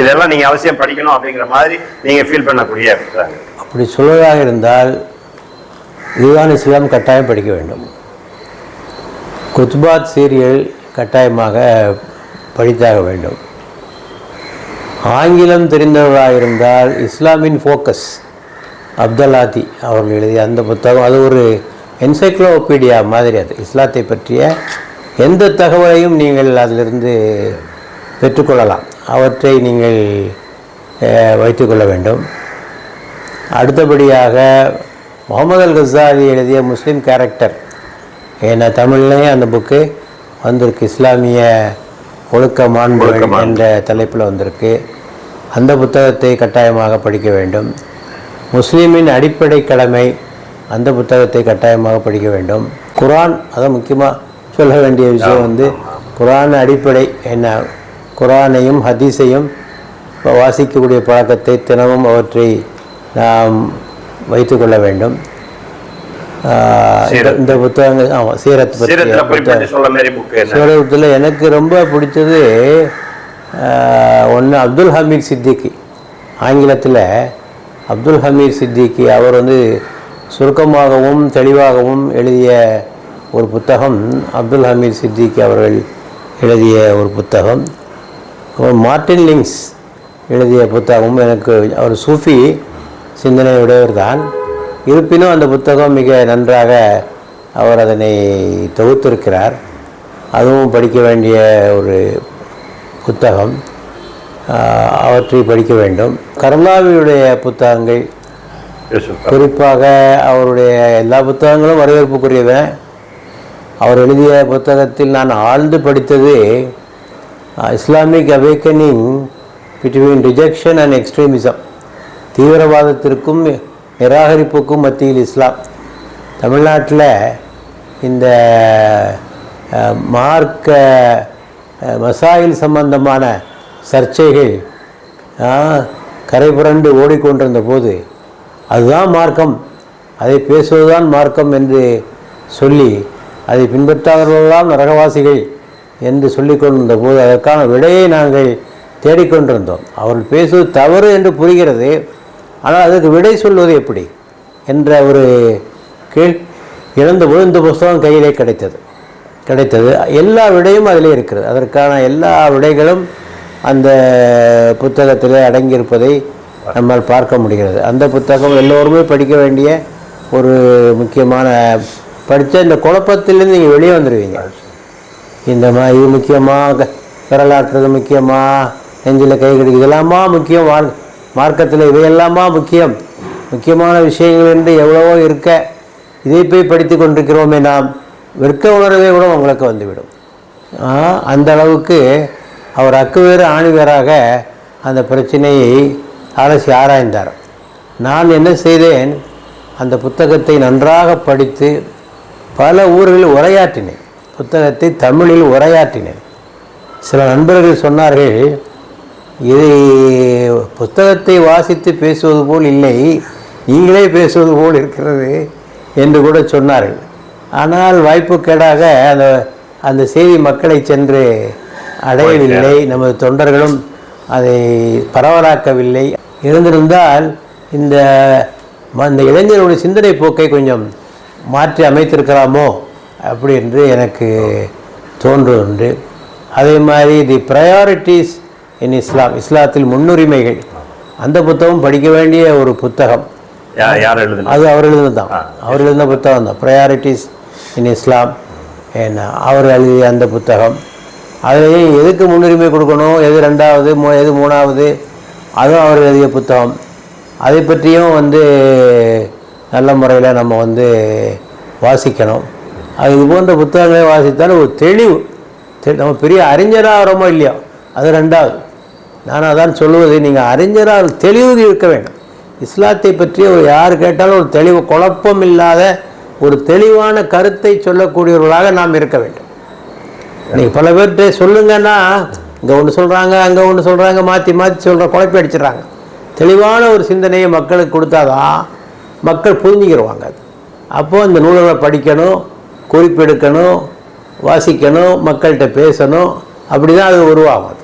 இதெல்லாம் நீங்க அவசியம் படிக்கணும் அப்படிங்கிற மாதிரி நீங்க ஃபீல் பண்ணக்கூடிய அப்படி சொல்வதாக இருந்தால் இதுதான் இஸ்லாம் கட்டாயம் படிக்க வேண்டும். குத்பாத் சீரியல் கட்டாயமாக படித்தாக வேண்டும். ஆங்கிலம் தெரிந்தவர்களாக இருந்தால் இஸ்லாமின் ஃபோக்கஸ் அப்தல்லாதி அவர்கள் எழுதிய அந்த புத்தகம் அது ஒரு என்சைக்ளோபீடியா மாதிரி அது. இஸ்லாத்தை பற்றிய எந்த தகவலையும் நீங்கள் அதிலிருந்து பெற்றுக்கொள்ளலாம். அவற்றை நீங்கள் வைத்துக்கொள்ள வேண்டும். அடுத்தபடியாக முகமது அல் கசாலி எழுதிய முஸ்லீம் கேரக்டர் ஏன்னா தமிழ்லேயும் அந்த புக்கு வந்திருக்கு. இஸ்லாமிய ஒழுக்க மாண்பு. என்ற தலைப்பில் வந்திருக்கு. அந்த புத்தகத்தை கட்டாயமாக படிக்க வேண்டும். முஸ்லீமின் அடிப்படை கடமை அந்த புத்தகத்தை கட்டாயமாக படிக்க வேண்டும். குர்ஆன் அதான் முக்கியமாக சொல்ல வேண்டிய விஷயம் வந்து குர்ஆன் அடிப்படை என்ன? குர்ஆனையும் ஹதீஸையும் வாசிக்கக்கூடிய பழக்கத்தை தினமும் அவற்றை நாம் வைத்துக்கொள்ள வேண்டும். இந்த- புத்தகங்கள் ஆமாம் சீரத் சீரத்தில் எனக்கு ரொம்ப பிடிச்சது ஒன்று அப்துல் ஹமீத் சித்திகி ஆங்கிலத்தில் அப்துல் ஹமீத் சித்திகி அவர் வந்து சுருக்கமாகவும் தெளிவாகவும் எழுதிய ஒரு புத்தகம் அப்துல் ஹமீத் சித்திகி அவர்கள் எழுதிய ஒரு புத்தகம். மார்ட்டின் லிங்ஸ் எழுதிய புத்தகமும் எனக்கு அவர் சூஃபி சிந்தனையுடையவர் தான் இருப்பினும் அந்த புத்தகம் மிக நன்றாக அவர் அதனை தொகுத்திருக்கிறார். அதுவும் படிக்க வேண்டிய ஒரு புத்தகம். அவற்றை படிக்க வேண்டும். கர்லாவியுடைய புத்தகங்கள். குறிப்பாக அவருடைய எல்லா புத்தகங்களும் வரவேற்புக்குரியவை அவர் எழுதிய புத்தகத்தில் நான் ஆழ்ந்து படித்தது Islamic awakening between rejection and extremism தீவிரவாதத்திற்கும் நிராகரிப்புக்கும் மத்தியில் இஸ்லாம். தமிழ்நாட்டில் இந்த மார்க்க மசாயில் சம்பந்தமான சர்ச்சைகள் கரைபுரண்டு கரை புரண்டு ஓடிக்கொண்டிருந்த போது அதுதான் மார்க்கம். அதை பேசுவதுதான் மார்க்கம் என்று சொல்லி அதை பின்பற்றாதவர்களெல்லாம் நரகவாசிகள் என்று சொல்லிக்கொண்டிருந்த போது அதற்கான விடையை நாங்கள் தேடிக்கொண்டிருந்தோம். அவர்கள் பேசுவது தவறு என்று புரிகிறது. ஆனால் அதற்கு விடை சொல்வது எப்படி? என்ற ஒரு கீழ் இழந்தபோது இந்த புஸ்தகம் கையிலே கிடைத்தது. கிடைத்தது. எல்லா விடையும் அதிலே இருக்கிறது. அதற்கான எல்லா விடைகளும் அந்த புத்தகத்தில் அடங்கியிருப்பதை நம்மால் பார்க்க முடிகிறது. அந்த புத்தகம் எல்லோருமே படிக்க வேண்டிய ஒரு முக்கியமான படித்த இந்த குழப்பத்திலேருந்து நீங்கள் வெளியே வந்துடுவீங்க இந்த மாதிரி முக்கியமாக விரலாற்றுறது முக்கியமாக நெஞ்சில் கை கடிக்கிறது இதெல்லாமா முக்கியம்? மார்க் மார்க்கத்தில் இவையெல்லாமா முக்கியம்? முக்கியமான விஷயங்கள் என்று எவ்வளவோ இருக்க இதை போய் படித்து கொண்டிருக்கிறோமே நாம். வெட்க உணர்வே கூட உங்களுக்கு வந்துவிடும். அந்த அளவுக்கு அவர் அக்குவேறு ஆணிவேராக அந்த பிரச்சனையை அலசி ஆராய்ந்தார். நான் என்ன செய்தேன்? அந்த புத்தகத்தை நன்றாக படித்து பல ஊர்களில் உரையாற்றினேன். புத்தகத்தை தமிழில் உரையாற்றினேன் சில நண்பர்கள் சொன்னார்கள் இது புத்தகத்தை வாசித்து பேசுவது போல் இல்லை நீங்களே பேசுவது போல் இருக்கிறது என்று கூட சொன்னார்கள். ஆனால் வாய்ப்புக்கேடாக அந்த அந்த செய்தி மக்களை சென்று அடையவில்லை. நமது தொண்டர்களும் அதை பரவலாக்கவில்லை. இருந்திருந்தால் இந்த இந்த இளைஞர்களுடைய சிந்தனை போக்கை கொஞ்சம் மாற்றி அமைத்திருக்கலாமோ? அப்படி என்று எனக்கு தோன்றுண்டு அதே மாதிரி தி ப்ரையாரிட்டிஸ் இன் இஸ்லாம் இஸ்லாத்தில் முன்னுரிமைகள். அந்த புத்தகம் படிக்க வேண்டிய ஒரு புத்தகம். யார் எழுதுனா? அது அவர் எழுதுனது தான். அவர் எழுதின புத்தகம் தான். ப்ரையாரிட்டிஸ் இன் இஸ்லாம் என்ன அவர் எழுதிய அந்த புத்தகம். அதுலேயும் எதுக்கு முன்னுரிமை கொடுக்கணும்? எது ரெண்டாவது மூ எது மூணாவது? அதுவும் அவர் எழுதிய புத்தகம். அதை பற்றியும் வந்து நல்ல முறையில் நம்ம வந்து வாசிக்கணும். இது போன்ற புத்தகங்களை வாசித்தால் ஒரு தெளிவு. தெ- நம்ம பெரிய அறிஞராகிறோமோ இல்லையோ? அது ரெண்டாவது. நான் அதான் சொல்லுவது நீங்கள் அறிஞராக தெளிவு இருக்க வேண்டும். இஸ்லாத்தை பற்றி ஒரு யார் கேட்டாலும் ஒரு தெளிவு குழப்பம் இல்லாத ஒரு தெளிவான கருத்தை சொல்லக்கூடியவர்களாக நாம் இருக்க வேண்டும். நீங்கள் பல பேர்கிட்ட சொல்லுங்கன்னா இங்கே ஒன்று சொல்கிறாங்க அங்கே ஒன்று சொல்கிறாங்க மாற்றி மாற்றி சொல்கிற குழப்பி அடிச்சிடுறாங்க. தெளிவான ஒரு சிந்தனையை மக்களுக்கு கொடுத்தாதான் மக்கள் புரிஞ்சுக்கிடுவாங்க அது. அப்போது இந்த நூல்களை படிக்கணும் குறிப்பெடுக்கணும் வாசிக்கணும் மக்கள்கிட்ட பேசணும் அப்படி தான் அது உருவாகும்.